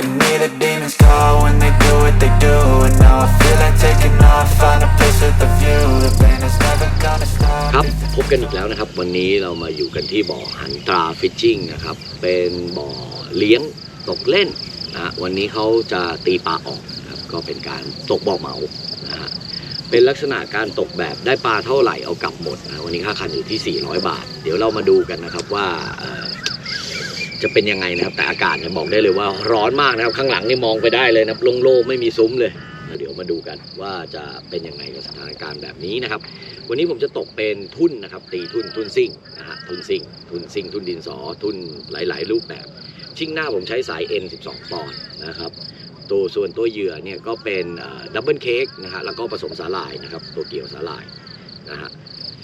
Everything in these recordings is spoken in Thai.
can hear the demons call when they do what they do And now I feel like taking off, find a place with a view The pain is never gonna stop ครับพบกันอีกแล้วนะครับ วันนี้เรามาอยู่กันที่บ่อหันตราฟิชชิ่งนะครับ เป็นบ่อเลี้ยงตกเล่นนะฮะวันนี้เขาจะตีปลาออกนะครับก็เป็นการตกบ่อเหมานะฮะเป็นลักษณะการตกแบบได้ปลาเท่าไหร่เอากลับหมดนะวันนี้ค่าคันอยู่ที่ 400 บาท เดี๋ยวเรามาดูกันนะครับว่าเอ่อ จะเป็นยังไงนะครับ แต่อากาศเนี่ยบอกได้เลยว่าร้อนมากนะครับ ข้างหลังนี่มองไปได้เลยนะครับโล่งๆไม่มีซุ้มเลย เดี๋ยวมาดูกันว่าจะเป็นยังไงกับสถานการณ์แบบนี้นะครับ วันนี้ผมจะตกเป็นทุ่นนะครับ ตีทุ่นทุ่นซิ่งนะฮะทุ่นซิ่ง ทุ่นซิ่ง ทุ่นดินสอ ทุ่นหลาย ๆ รูปแบบ ชิ่งหน้าผมใช้สาย N 12ปอนด์นะครับตัวส่วนตัวเหยื่อเนี่ยก็เป็นดับเบิลเค้กนะฮะแล้วก็ผสมสาหร่ายนะครับ ตัวเกี่ยวสาหร่ายนะฮะ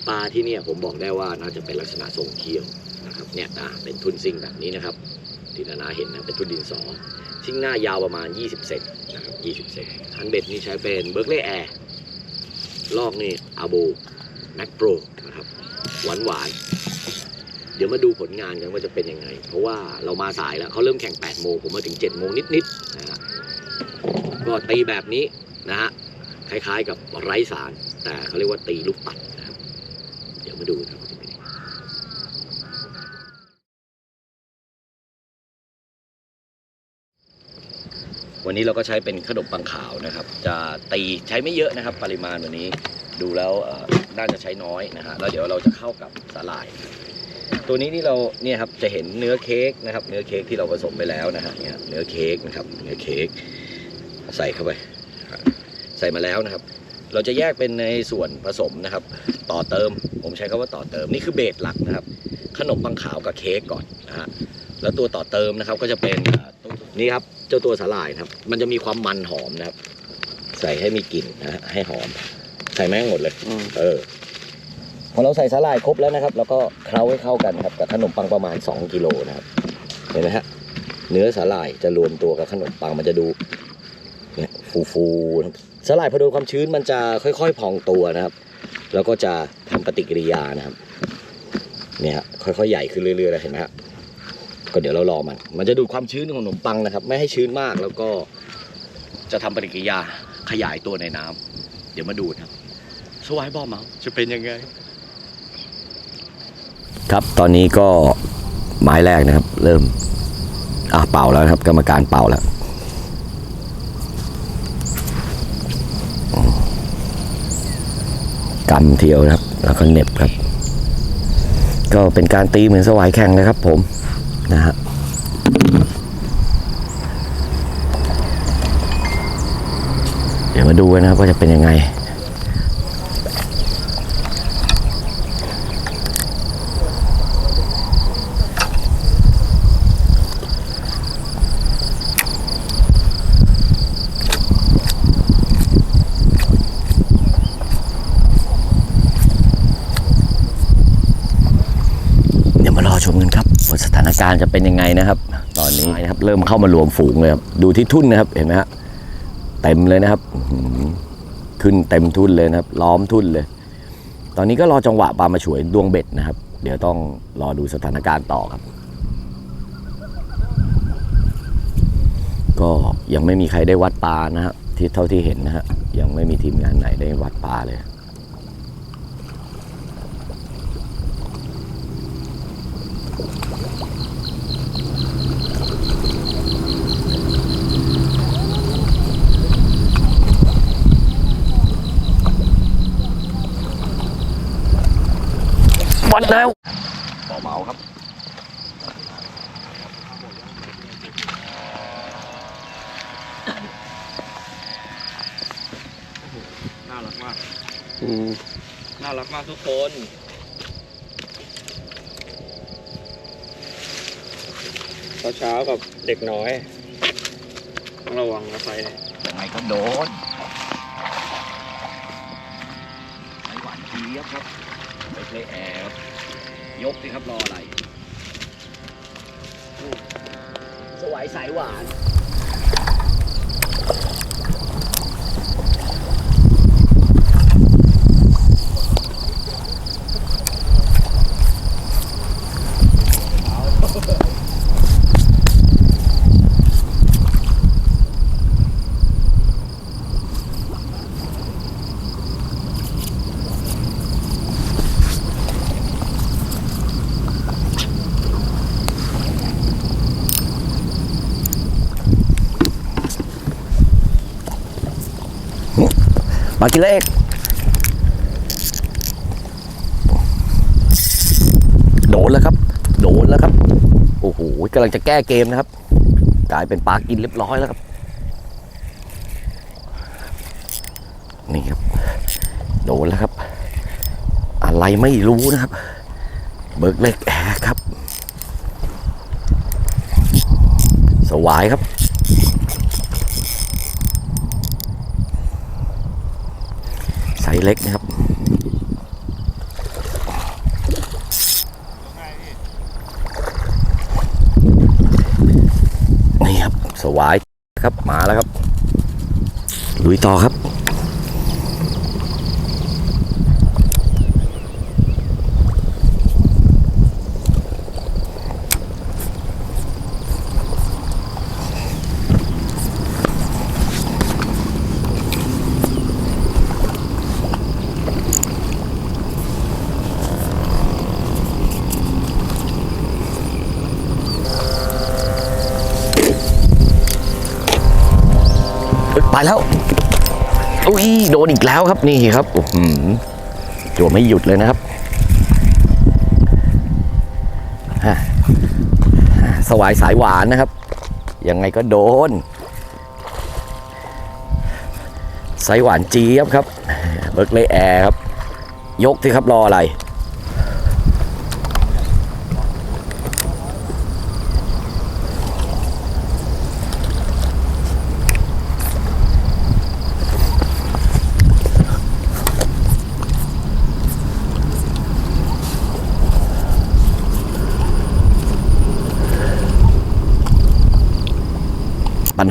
ปลาที่เนี่ยผมบอกได้ว่าน่าจะเป็นลักษณะทรงเคี้ยว เนี่ยนะเป็นทุ่นซิ่งแบบนี้นะครับ ที่นานาเห็นนะเป็นทุ่นดินสอชิ่งหน้ายาวประมาณ 20 เซนนะครับ20 เซนคันเบ็ดนี่ใช้เป็นเบิร์กเล่แอร์ลอกนี่อาโบแม็กโปรนะครับหวานหวานเดี๋ยวมาดูผลงานกันว่าจะเป็นยังไง เพราะว่าเรามาสายแล้วเขาเริ่มแข่ง 8 โมงผมมาถึง 7 โมงนิดๆนะฮะก็ตีแบบนี้นะฮะคล้ายๆกับไร้สาร แต่เขาเรียกว่าตีลูกปัดนะครับ เดี๋ยวมาดูนะครับ วันนี้เราก็ใช้เป็นขนมปังขาวนะครับ จะตีใช้ไม่เยอะนะครับ ปริมาณวันนี้ดูแล้วน่าจะใช้น้อยนะฮะแล้วเดี๋ยวเราจะเข้ากับสาหร่าย ตัวนี้ที่เราเนี่ยครับจะเห็นเนื้อเค้กนะครับ เนื้อเค้กที่เราผสมไปแล้วนะฮะเนี่ยเนื้อเค้กนะครับเนื้อเค้กใส่เข้าไป ใส่มาแล้วนะครับ เราจะแยกเป็นในส่วนผสมนะครับ ต่อเติม ผมใช้คำว่าต่อเติมนี่คือเบสหลักนะครับ ขนมปังขาวกับเค้กก่อนนะฮะแล้วตัวต่อเติมนะครับก็จะเป็น นี่ครับเจ้าตัวสาหร่ายนะครับ มันจะมีความมันหอมนะครับ ใส่ให้มีกลิ่นนะฮะให้หอม ใส่แม่งหมดเลยเออพอเราใส่สาหร่ายครบแล้วนะครับ แล้วก็เคล้าให้เข้ากันครับกับขนมปังประมาณ 2กิโลนะครับ เห็นไหมฮะเนื้อสาหร่ายจะรวมตัวกับขนมปังมันจะดูเนี่ยฟูๆนะครับสาหร่ายพอโดนความชื้นมันจะค่อยๆพองตัวนะครับ แล้วก็จะทำปฏิกิริยานะครับ เนี่ยฮะค่อยๆใหญ่ขึ้นเรื่อยๆเลยเห็นไหมฮะ ก็เดี๋ยวเรารอมัน มันจะดูดความชื้นของขนมปังนะครับ ไม่ให้ชื้นมากแล้วก็จะทำปฏิกิริยาขยายตัวในน้ำเดี๋ยวมาดูนะครับสวายบอมเมาจะเป็นยังไง ครับตอนนี้ก็ไม้แรกนะครับ เริ่มอะเป่าแล้วนะครับ กรรมการเป่าแล้วกำเทียวนะครับ แล้วก็เหน็บครับ ก็เป็นการตีเหมือนสวายแข่งเลยครับผม นะฮะเดี๋ยวมาดูนะครับว่าจะเป็นยังไง เดี๋ยวมารอชมกันครับว่าสถาน การจะเป็นยังไงนะครับ ตอนนี้นะครับ เริ่มเข้ามารวมฝูงเลยครับดูที่ทุ่นนะครับเห็นไหมฮะเต็มเลยนะครับขึ้นเต็มทุ่นเลยนะครับ ล้อมทุ่นเลย ตอนนี้ก็รอจังหวะปลามาฉวยดวงเบ็ดนะครับ เดี๋ยวต้องรอดูสถานการณ์ต่อครับ ก็ยังไม่มีใครได้วัดปลานะฮะที่เท่าที่เห็นนะฮะยังไม่มีทีมงานไหนได้วัดปลาเลย วัดแล้วเบาๆครับน่ารักมากน่ารักมากทุกคนเช้าๆกับเด็กน้อยต้องระวังนะไฟเนี่ยยังไงก็โดนไอหวานเจี๊ยบครับไปเพลย์แอร์ครับ ยกสิครับรออะไรสวายสายหวาน มากินเลขโดนแล้วครับ โดนแล้วครับ โอ้โหกำลังจะแก้เกมนะครับ กลายเป็นปลากินเรียบร้อยแล้วครับ นี่ครับ โดนแล้วครับ อะไรไม่รู้นะครับ เบิกเล็กแอครับ สวายครับ ไซส์ เล็กนะครับนี่ครับสวายครับมาแล้วครับลุยต่อครับ ไปแล้วอุ้ยโดนอีกแล้วครับนี่ครับโอ้โหจั่วไม่หยุดเลยนะครับฮะสวายสายหวานนะครับ ยังไงก็โดน สายหวานจี๊ยบครับ เบิร์กเลยแอร์ครับ ยกที่ครับรออะไร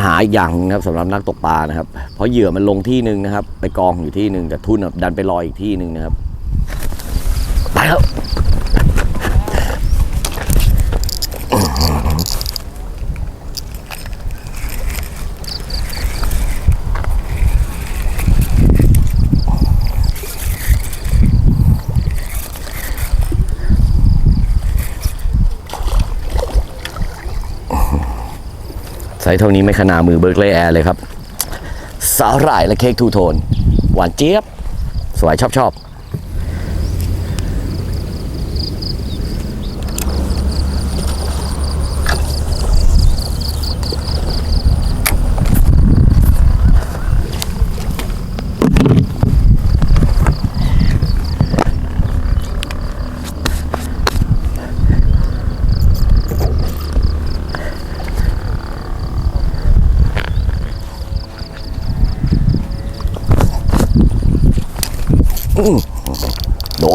หาอีกอย่างนึงนะครับสำหรับนักตกปลานะครับ เพราะเหยื่อมันลงที่หนึ่งนะครับ ไปกองอยู่ที่หนึ่งแต่ทุ่นดันไปลอยอีกที่หนึ่งนะครับ ไปแล้ว เท่านี้ไม่ขนามือเบิร์กเลยแอร์เลยครับ สาหร่ายและเค้กทูโทน หวานเจี๊ยบ สวยชอบชอบ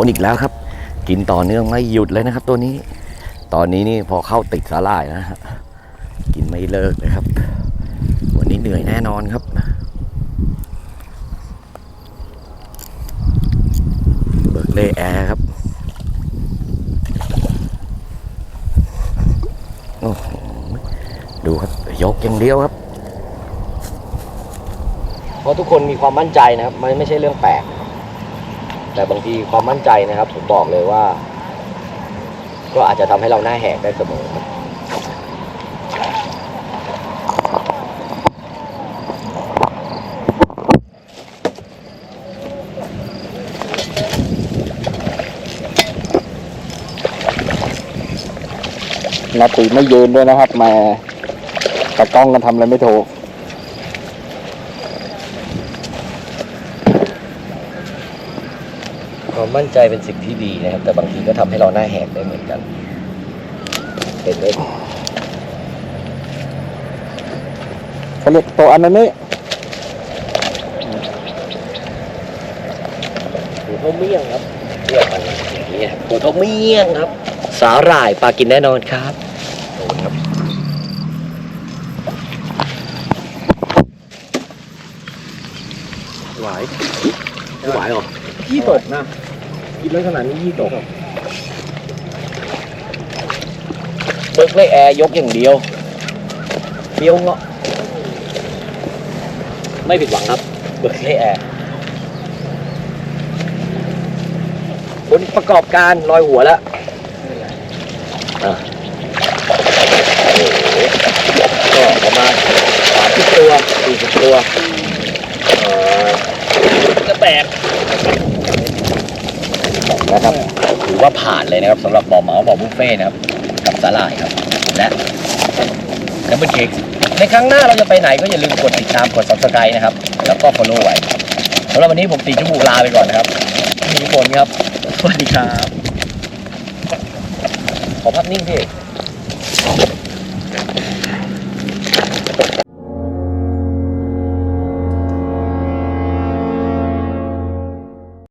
นอีกแล้วครับ กินต่อเนื่องไม่หยุดเลยนะครับ ตัวนี้ ตอนนี้นี่พอเข้าติดสาหร่ายนะฮะกินไม่เลิกเลยครับ วันนี้เหนื่อยแน่นอนครับเบิร์กเลย์แอร์ครับโอ้โหดูครับยกอย่างเดียวครับ เพราะทุกคนมีความมั่นใจนะครับ มันไม่ใช่เรื่องแปลก แต่บางทีความมั่นใจนะครับ ผมบอกเลยว่า ก็อาจจะทำให้เราหน้าแหกได้เสมอครับนาตีไม่ยืนด้วยนะครับมาตะกล้องกันทำอะไรไม่ถูก ความมั่นใจเป็นสิ่งที่ดีนะครับ แต่บางทีก็ทำให้เราหน้าแหกได้เหมือนกัน เห็นไหมเขาเรียกตัวอันนั้นนี่หัวเท่าเมี่ยงครับเรียกมันอย่างนี้ครับหัวเท่าเมี่ยงครับ สาหร่ายปลากินแน่นอนครับโดนครับหวายไม่ไหวหรอยี่ตกนะ กินแล้วขนาดนี้ยี่ตกเบิกเลยแอร์ยกอย่างเดียวเปรี้ยวเงาะไม่ผิดหวังครับเบิกเลยแอร์ผลประกอบการลอยหัวแล้วอะโอ้โหก็ประมาณสามสิบตัวสี่สิบตัวเออจะแตก นะครับถือว่าผ่านเลยนะครับสำหรับบ่อเหมาบ่อบุฟเฟ่ต์นะครับกับสาหร่ายครับและดับเบิลเค้กในครั้งหน้าเราจะไปไหนก็อย่าลืมกดติดตามกด subscribe นะครับ แล้วก็ follow ไว้สำหรับวันนี้ผมตีจมูกลาไปก่อนนะครับมีฝนครับสวัสดีครับขอภาพนิ่งพี่